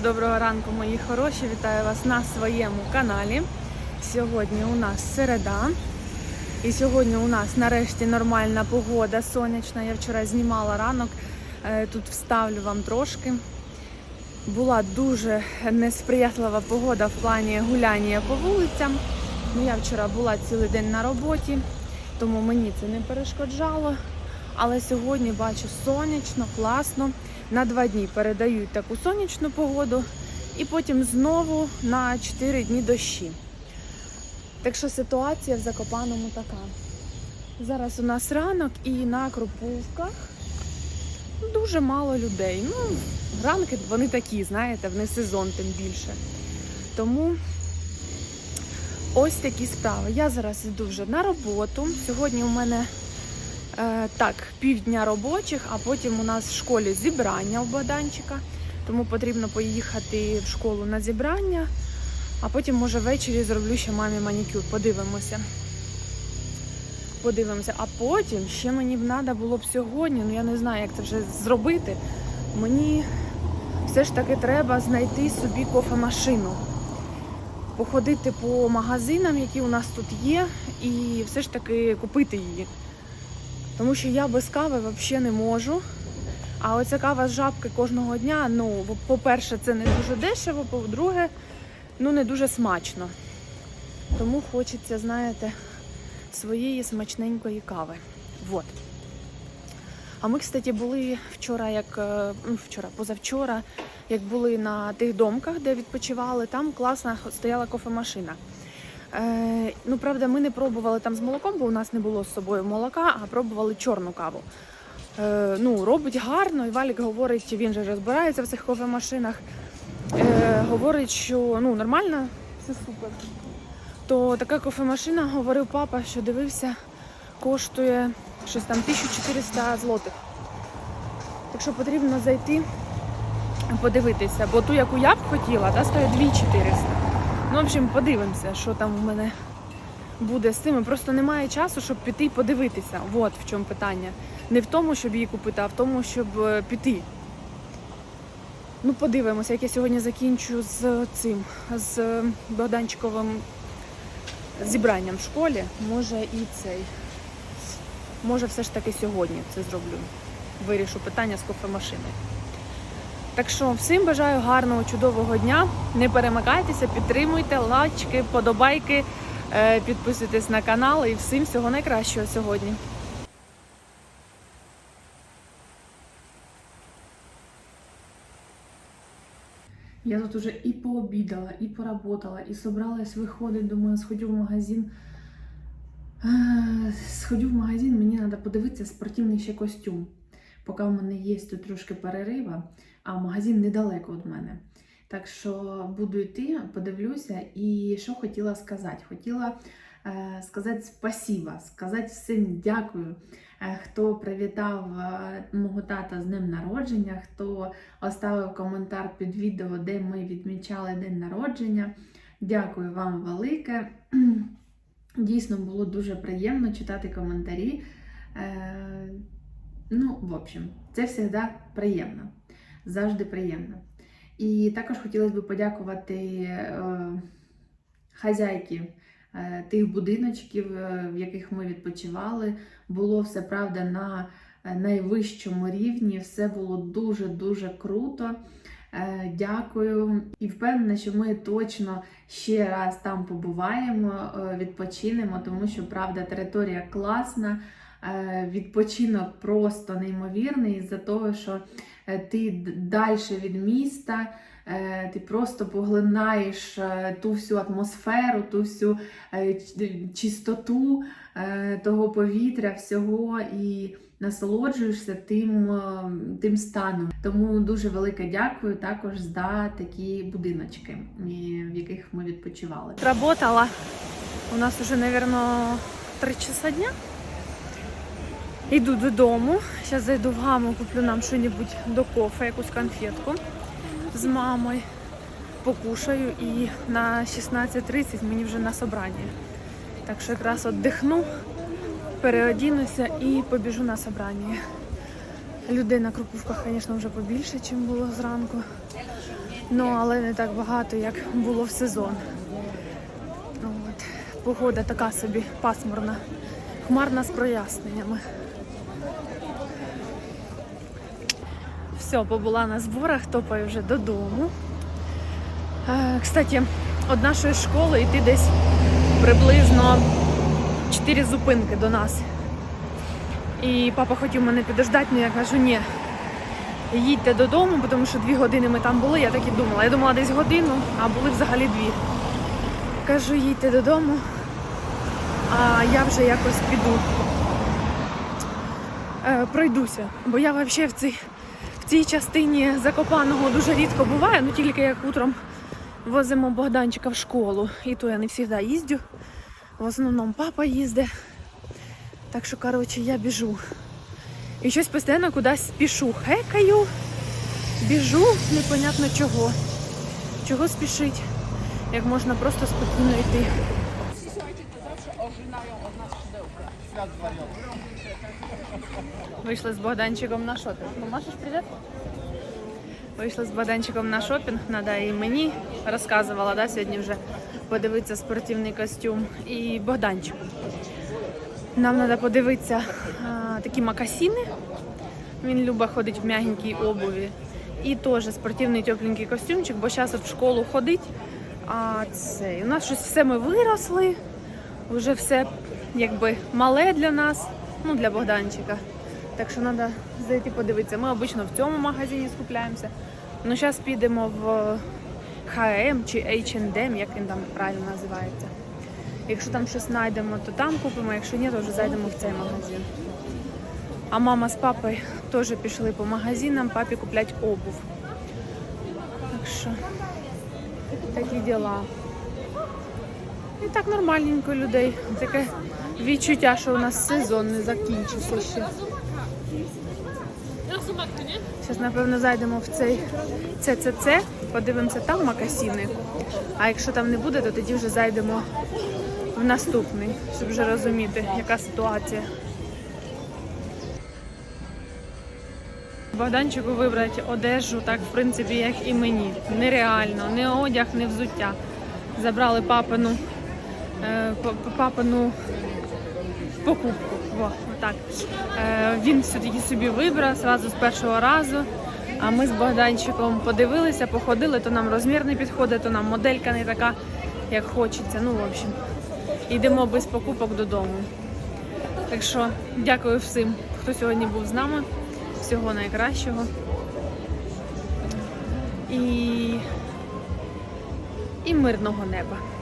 доброго ранку, мої хороші. Вітаю вас на своєму каналі. Сьогодні у нас середа. І сьогодні у нас нарешті нормальна погода, сонячна. Я вчора знімала ранок. Е, Тут вставлю вам трошки. Була дуже несприятлива погода в плані гуляння по вулицям. Ну, я вчора була цілий день на роботі, тому мені це не перешкоджало. Але сьогодні бачу сонячно, класно. На два дні передають таку сонячну погоду, і потім знову на 4 дні дощі. Так що ситуація в Закопаному така. Зараз у нас ранок і на Кропивках дуже мало людей. Ну, ранки вони такі, знаєте, в сезон тим більше. Тому ось такі справи. Я зараз йду вже на роботу. Сьогодні у мене так, півдня робочих, а потім у нас в школі зібрання у Богданчика. Тому потрібно поїхати в школу на зібрання, а потім, може, ввечері зроблю ще мамі манікюр. Подивимося. Подивимося. А потім ще мені б треба було б сьогодні, ну я не знаю, як це вже зробити. Мені все ж таки треба знайти собі кофемашину. Походити по магазинам, які у нас тут є, і все ж таки купити її. Тому що я без кави взагалі не можу. А оця кава з жабки кожного дня, ну, по-перше, це не дуже дешево, по-друге, ну не дуже смачно. Тому хочеться, знаєте, своєї смачненької кави. Вот. А ми, кстати, були вчора, як е, ну, вчора, позавчора, як були на тих домках, де відпочивали, там класна стояла кофемашина. Е, ну, правда, ми не пробували там з молоком, бо у нас не було з собою молока, а пробували чорну каву. Е, ну, робить гарно, і Валік говорить, він же розбирається в цих кофемашинах. Е, говорить, що ну, нормально, все супер. То така кофемашина, говорив папа, що дивився, коштує щось там 1400 злотих. Так що потрібно зайти, подивитися, бо ту, яку я б хотіла, та стоїть 2400. Ну, в общем, подивимося, що там у мене буде з цим. Просто немає часу, щоб піти і подивитися. От в чому питання. Не в тому, щоб її купити, а в тому, щоб е, піти. Ну, подивимося, як я сьогодні закінчу з цим, з Богданчиковим зібранням в школі. Може і цей. Може, все ж таки сьогодні це зроблю. Вирішу питання з кофемашиною. Так що всім бажаю гарного, чудового дня. Не перемикайтеся, підтримуйте, лайчки, подобайки, е, підписуйтесь на канал і всім всього найкращого сьогодні. Я тут уже і пообідала, і поработала, і собралась виходить. Думаю, сходю в магазин. Е, Сходю в магазин, мені треба подивитися спортивний ще костюм. Поки в мене є тут трошки перерива, а магазин недалеко від мене. Так що буду йти, подивлюся. І що хотіла сказати? Хотіла е, сказати спасибо, сказати всім дякую, е, хто привітав е, мого тата з днем народження, хто оставив коментар під відео, де ми відмічали день народження. Дякую вам велике. Дійсно було дуже приємно читати коментарі. Е, ну, в общем, це завжди приємно. Завжди приємно. І також хотілося б подякувати е, хазяйки е, тих будиночків, е, в яких ми відпочивали. Було все правда на е, найвищому рівні. Все було дуже-дуже круто. Е, Дякую і впевнена, що ми точно ще раз там побуваємо, е, відпочинемо, тому що правда територія класна, відпочинок просто неймовірний із-за того, що е, ти далі від міста, е, ти просто поглинаєш е, ту всю атмосферу, ту всю е, чистоту е, того повітря, всього і насолоджуєшся тим, е, тим станом. Тому дуже велике дякую також за такі будиночки, в яких ми відпочивали. Работала. У нас уже, наверное, 3 часа дня. Йду додому. Зараз зайду в гаму, куплю нам щось до кофе, якусь конфетку з мамою. Покушаю і на 16.30 мені вже на собрання. Так що якраз віддихну, переодінуся і побіжу на собрання. Людей на Крупівках, звісно, вже побільше, ніж було зранку. Ну, але не так багато, як було в сезон. От. Погода така собі пасмурна, хмарна з проясненнями. Все, побула на зборах, топаю вже додому. Е, Кстати, від нашої школи йти десь приблизно 4 зупинки до нас. І папа хотів мене підождати, але я кажу, ні, їдьте додому, тому що дві години ми там були, я так і думала. Я думала десь годину, а були взагалі дві. Кажу, їдьте додому, а я вже якось піду. Е, пройдуся, бо я взагалі в цій, в цій частині Закопаного дуже рідко буваю, ну тільки як утром возимо Богданчика в школу. І то я не завжди їздю. В основному папа їздить. Так що, коротше, я біжу. І щось постійно кудись спішу. Хекаю, біжу, непонятно чого. Чого спішить, як можна просто спокійно йти. Вийшли з Богданчиком на шопінг. Ну, Машеш, привіт? Вийшла з Богданчиком на шопінг, треба і мені розказувала, да, сьогодні вже подивитися спортивний костюм. І Богданчик. Нам треба подивитися а, такі макасіни. Він любить ходить в м'ягенькій обуві. І теж спортивний тепленький костюмчик, бо зараз в школу ходить. А це у нас щось все ми виросли, вже все якби мале для нас, ну для Богданчика. Так що треба зайти подивитися. Ми обично в цьому магазині скупляємося. Ну зараз підемо в H&M чи H&M, як він там правильно називається. Якщо там щось знайдемо, то там купимо, якщо ні, то вже зайдемо в цей магазин. А мама з папою теж пішли по магазинам, папі куплять обув. Так що такі діла. І так нормальненько людей. Таке відчуття, що у нас сезон не закінчився ще. Зараз, напевно, зайдемо в цей ЦЦЦ, подивимося там макасіни. А якщо там не буде, то тоді вже зайдемо в наступний, щоб вже розуміти, яка ситуація. Богданчику вибрати одежу, так в принципі, як і мені. Нереально, не одяг, не взуття. Забрали папину, е, папину покупку. Во, отак. Е, він все-таки собі вибрав зразу з першого разу. А ми з Богданчиком подивилися, походили, то нам розмір не підходить, то нам моделька не така, як хочеться. Ну, в общем, йдемо без покупок додому. Так що дякую всім, хто сьогодні був з нами. Всього найкращого. І, і мирного неба.